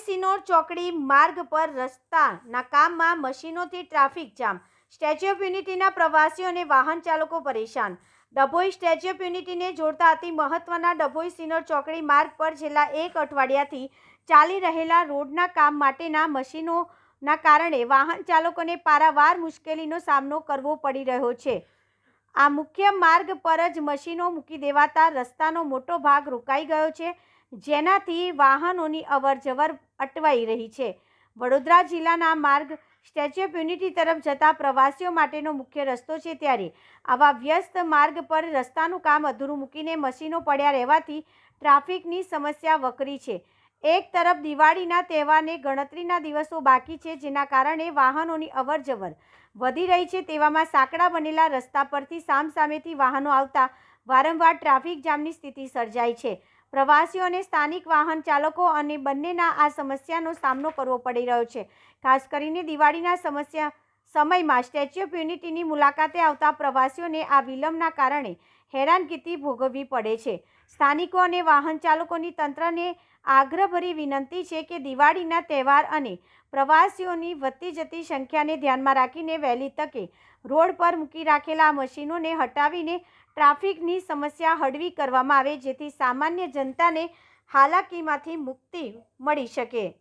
સિનોર ચોકડી માર્ગ પર રસ્તાના કામમાં મશીનોથી ટ્રાફિક જામ. સ્ટેચ્યુ ઓફ યુનિટીના પ્રવાસીઓ અને વાહન ચાલકો પરેશાન. ડભોઈ સ્ટેચ્યુ ઓફ યુનિટીને જોડતા અતિ મહત્વના ડભોઈ સિનોર ચોકડી માર્ગ પર છેલ્લા એક અઠવાડિયાથી ચાલી રહેલા રોડના કામ માટેના મશીનોના કારણે વાહન ચાલકોને પારાવાર મુશ્કેલીનો સામનો કરવો પડી રહ્યો છે. આ મુખ્ય માર્ગ પર જ મશીનો મૂકી દેવાતા રસ્તાનો મોટો ભાગ રોકાઈ ગયો છે, જેનાથી વાહનોની અવરજવર અટવાઈ રહી છે. વડોદરા જિલ્લાના માર્ગ સ્ટેચ્યુ ઓફ યુનિટી તરફ જતા પ્રવાસીઓ માટેનો મુખ્ય રસ્તો છે ત્યારે આવા વ્યસ્ત માર્ગ પર રસ્તાનું કામ અધૂરું મૂકીને મશીનો પડ્યા રહેવાથી ટ્રાફિકની સમસ્યા વકરી છે. એક તરફ દિવાળીના તહેવારને ગણતરીના દિવસો બાકી છે, જેના કારણે વાહનોની અવરજવર વધી રહી છે, તેવામાં સાંકડા બનેલા રસ્તા પરથી સામસામેથી વાહનો આવતા વારંવાર ટ્રાફિક જામની સ્થિતિ સર્જાય છે. પ્રવાસીઓ અને સ્થાનિક વાહન ચાલકો અને બંનેના આ સમસ્યાનો સામનો કરવો પડી રહ્યો છે. ખાસ કરીને દિવાળીના સમસ્યા સમયમાં સ્ટેચ્યુ ઓફ યુનિટીની મુલાકાતે આવતા પ્રવાસીઓને આ વિલંબના કારણે હેરાનગતિ ભોગવવી પડે છે. સ્થાનિકો અને વાહન ચાલકોની તંત્રને આગ્રહભરી વિનંતી છે કે દિવાળીના તહેવાર અને પ્રવાસીઓની વધતી જતી સંખ્યાને ધ્યાનમાં રાખીને વહેલી તકે રોડ પર મૂકી રાખેલા મશીનોને હટાવીને ટ્રાફિકની સમસ્યા હળવી કરવામાં આવે જેથી સામાન્ય જનતાને હાલાકીમાંથી મુક્તિ મળી શકે.